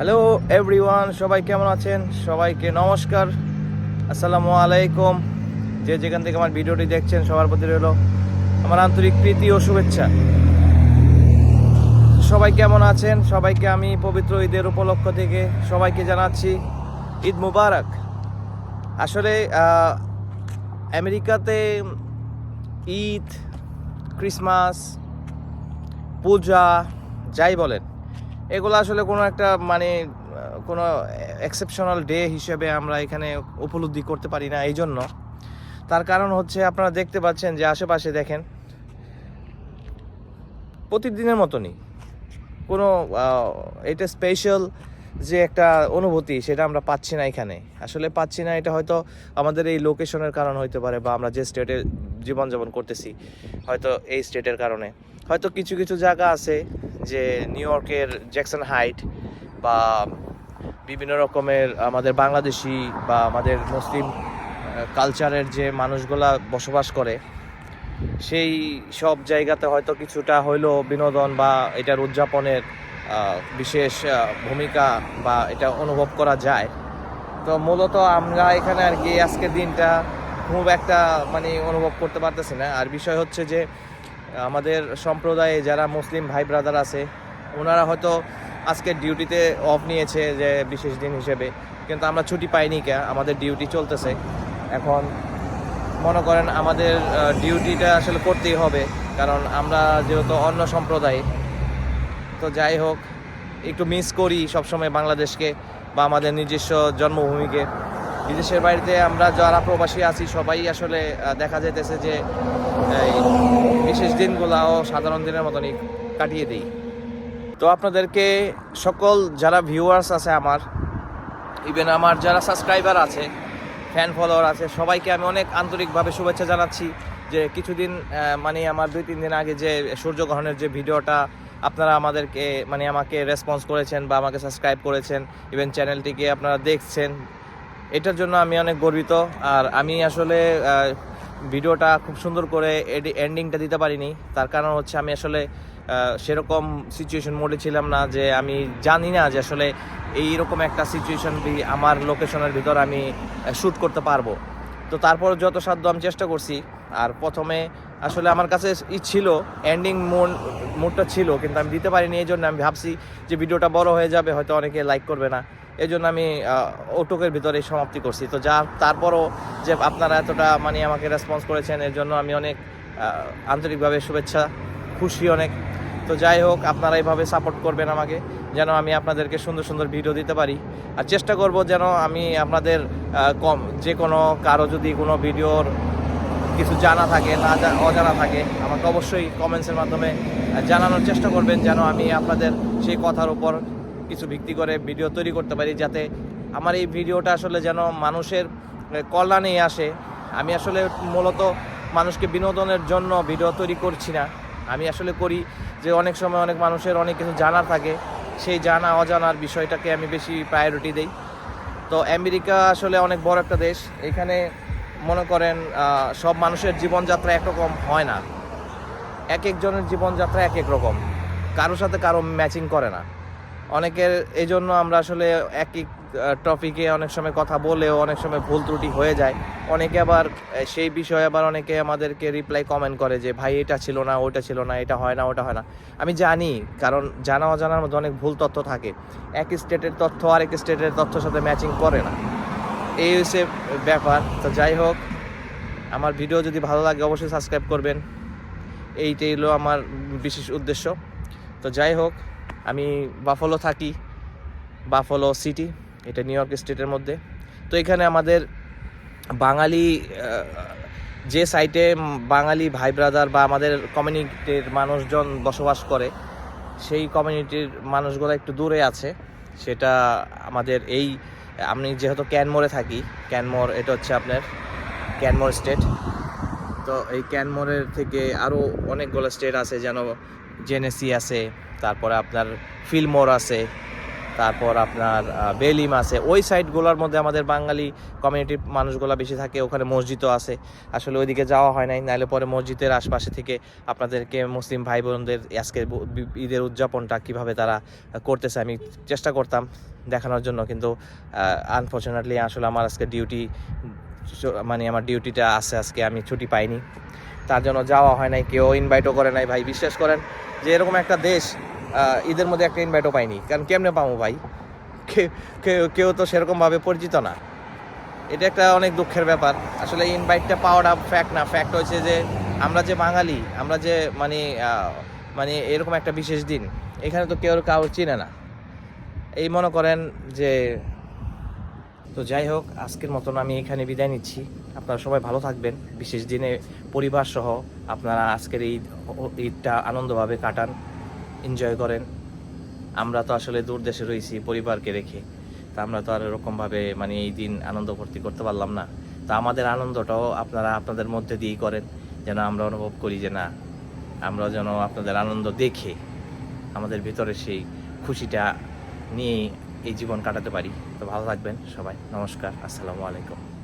Hello everyone সবাই কেমন আছেন? সবাইকে নমস্কার। আসসালামু আলাইকুম। যে যেখান থেকে আমার ভিডিওটি দেখছেন, সবার প্রতি রইল আমার আন্তরিক প্রীতি ও শুভেচ্ছা। সবাই কেমন আছেন? সবাইকে আমি পবিত্র ঈদের উপলক্ষ থেকে সবাইকে জানাচ্ছি ঈদ মুবারক। আসলে আমেরিকাতে ঈদ, ক্রিসমাস, পূজা, যাই বলেন এগুলো আসলে কোনো একটা মানে কোনো এক্সেপশনাল ডে হিসেবে আমরা এখানে উপলব্ধি করতে পারি না এই জন্য তার কারণ হচ্ছে আপনারা দেখতে পাচ্ছেন যে আশেপাশে দেখেন, প্রতিদিনের মতনই কোনো এটা স্পেশাল যে একটা অনুভূতি সেটা আমরা পাচ্ছি না এখানে। আসলে পাচ্ছি না এটা হয়তো আমাদের এই লোকেশনের কারণ হইতে পারে বা আমরা যে স্টেটে জীবনযাপন করতেছি, হয়তো এই স্টেটের কারণে। হয়তো কিছু কিছু জায়গা আছে যে নিউ ইয়র্কের জ্যাকসন হাইট বা বিভিন্ন রকমের আমাদের বাংলাদেশি বা আমাদের মুসলিম কালচারের যে মানুষগুলা বসবাস করে, সেই সব জায়গাতে হয়তো কিছুটা হইল বিনোদন বা এটার উদযাপনের বিশেষ ভূমিকা বা এটা অনুভব করা যায়। তো মূলত আমরা এখানে আর কি আজকের দিনটা খুব একটা মানে অনুভব করতে পারতেছি না। আর বিষয় হচ্ছে যে আমাদের সম্প্রদায়ে যারা মুসলিম ভাই ব্রাদার আছে, ওনারা হয়তো আজকের ডিউটিতে অফ নিয়েছে যে বিশেষ দিন হিসেবে, কিন্তু আমরা ছুটি পাইনি কে, আমাদের ডিউটি চলতেছে। এখন মনে করেন আমাদের ডিউটিটা আসলে করতেই হবে, কারণ আমরা যেহেতু অন্য সম্প্রদায়, তো যাই হোক, একটু মিস করি সবসময় বাংলাদেশকে বা আমাদের নিজস্ব জন্মভূমিকে। বিদেশের বাড়িতে আমরা যারা প্রবাসী আছি, সবাই আসলে দেখা যাইতেছে যে বিশেষ দিনগুলাও সাধারণ দিনের মতনই কাটিয়ে দিই। তো আপনাদেরকে সকল যারা ভিউয়ার্স আছে আমার ইভেন আমার যারা সাবস্ক্রাইবার আছে ফ্যান ফলোয়ার আছে, সবাইকে আমি অনেক আন্তরিকভাবে শুভেচ্ছা জানাচ্ছি যে কিছুদিন মানে আমার দুই তিন দিন আগে যে সূর্যগ্রহণের যে ভিডিওটা আপনারা আমাদেরকে মানে আমাকে রেসপন্স করেছেন বা আমাকে সাবস্ক্রাইব করেছেন ইভেন চ্যানেলটিকে আপনারা দেখছেন, এটার জন্য আমি অনেক গর্বিত। আর আমি আসলে ভিডিওটা খুব সুন্দর করে এন্ডিংটা দিতে পারিনি। তার কারণ হচ্ছে আমি আসলে সেরকম সিচুয়েশন মোডে ছিলাম না যে আমি জানি না যে আসলে এইরকম একটা সিচুয়েশন আমার লোকেশনের ভিতর আমি শ্যুট করতে পারব। তো তারপর যত সাধ্য আমি চেষ্টা করছি, আর প্রথমে আসলে আমার কাছে ই ছিল এন্ডিং মোড মোডটা ছিল, কিন্তু আমি দিতে পারিনি, এই জন্য আমি ভাবছি যে ভিডিওটা বড় হয়ে যাবে, হয়তো অনেকে লাইক করবে না। এই জন্য আমি ওটুকের ভিতরে সমাপ্তি করছি। তো যা, তারপরও যে আপনারা এতটা মানে আমাকে রেসপন্স করেছেন, এর জন্য আমি অনেক আন্তরিকভাবে শুভেচ্ছা, খুশি অনেক। তো যাই হোক, আপনারা এইভাবে সাপোর্ট করবেন আমাকে, যেন আমি আপনাদেরকে সুন্দর সুন্দর ভিডিও দিতে পারি। আর চেষ্টা করব যেন আমি আপনাদের কম, যে কোনো, কারও যদি কোনো ভিডিওর কিছু জানা থাকে, না অজানা থাকে, আমাকে অবশ্যই কমেন্টসের মাধ্যমে জানানোর চেষ্টা করবেন, যেন আমি আপনাদের সেই কথার উপর কিছু ভিত্তি করে ভিডিও তৈরি করতে পারি যাতে আমার এই ভিডিওটা আসলে যেন মানুষের আহ, কল্যাণেই আসে। আমি আসলে মূলত মানুষকে বিনোদনের জন্য ভিডিও তৈরি করছি না। আমি আসলে করি যে অনেক সময় অনেক মানুষের অনেক কিছু জানার থাকে। সেই জানা অজানার বিষয়টাকে আমি বেশি প্রায়োরিটি দেই। তো আমেরিকা আসলে অনেক বড় একটা দেশ। এখানে মনে করেন সব মানুষের জীবনযাত্রা একরকম হয় না। এক একজনের জীবনযাত্রা এক এক রকম। কারোর সাথে কারও ম্যাচিং করে না। অনেকের এই জন্য আমরা আসলে এক এক টপিকে অনেক সময় কথা বলেও অনেক সময় ভুল ত্রুটি হয়ে যায়। অনেকে আবার সেই বিষয়ে আবার অনেকে আমাদেরকে রিপ্লাই কমেন্ট করে যে, ভাই, এটা ছিল না, ওটা ছিল না, এটা হয় না, ওটা হয় না। আমি জানি, কারণ জানা অজানার মধ্যে অনেক ভুল তথ্য থাকে। এক স্টেটের তথ্য আরেক স্টেটের তথ্যের সাথে ম্যাচিং করে না। এই হচ্ছে ব্যাপার। তো যাই হোক, আমার ভিডিও যদি ভালো লাগে অবশ্যই সাবস্ক্রাইব করবেন। এইটাই হলো আমার বিশেষ উদ্দেশ্য। তো যাই হোক আমি বাফলো থাকি, বাফলো সিটি, এটা নিউ ইয়র্ক স্টেটের মধ্যে। তো এখানে আমাদের বাঙালি যে সাইটে বাঙালি ভাই ব্রাদার বা আমাদের কমিউনিটির মানুষজন বসবাস করে, সেই কমিউনিটির মানুষগুলো একটু দূরে আছে। সেটা আমাদের এই, আমি যেহেতু ক্যানমোরে থাকি, ক্যানমোর এটা হচ্ছে আপনার ক্যানমোর স্টেট। তো এই ক্যানমোরের থেকে আরও অনেকগুলো স্টেট আছে, যেন জেনেসি আছে তারপরে আপনার ফিলমোর আছে, তারপর আপনার বেলিম আছে। ওই সাইডগুলোর মধ্যে আমাদের বাঙালি কমিউনিটির মানুষগুলো বেশি থাকে, ওখানে মসজিদও আছে। আসলে ওইদিকে যাওয়া হয় নাই নাহলে পরে মসজিদের আশপাশে থেকে আপনাদেরকে মুসলিম ভাই বোনদের বি- ঈদের উদযাপনটা কীভাবে তারা করতেছে আমি চেষ্টা করতাম দেখানোর জন্য, কিন্তু আনফর্চুনেটলি আসলে আমার আজকে ডিউটি মানে আমার ডিউটিটা আছে আজকে, আমি ছুটি পাইনি। তার জন্য যাওয়া হয় নাই, কেউ ইনভাইটও করে নাই ভাই। বিশ্বাস করেন যে এরকম একটা দেশ ঈদের মধ্যে একটা ইনভাইটও পাইনি। কারণ কেমনে পাবো ভাই? কেউ কেউ তো সেরকমভাবে পরিচিত না। এটা একটা অনেক দুঃখের ব্যাপার। আসলে ইনভাইটটা পাওয়াটা ফ্যাক্ট না। ফ্যাক্ট হচ্ছে যে আমরা যে বাঙালি, আমরা যে মানে মানে এরকম একটা বিশেষ দিন, এখানে তো কেউ কারোর চিনে না। এই মনে করেন যে তো যাই হোক, আজকের মতন আমি এখানে বিদায় নিচ্ছি। আপনারা সবাই ভালো থাকবেন। বিশেষ দিনে পরিবার সহ আপনারা আজকের এই ঈদটা আনন্দভাবে কাটান এনজয় করেন। আমরা তো আসলে দূর দেশে রয়েছি পরিবারকে রেখে। তা আমরা তো আর এরকমভাবে মানে এই দিন আনন্দ ভর্তি করতে পারলাম না। তা আমাদের আনন্দটাও আপনারা আপনাদের মধ্যে দিয়েই করেন, যেন আমরা অনুভব করি যে না, আমরা যেন আপনাদের আনন্দ দেখে আমাদের ভিতরে সেই খুশিটা নিয়ে এই জীবন কাটাতে পারি। তো ভালো থাকবেন সবাই। নমস্কার। আসসালামু আলাইকুম।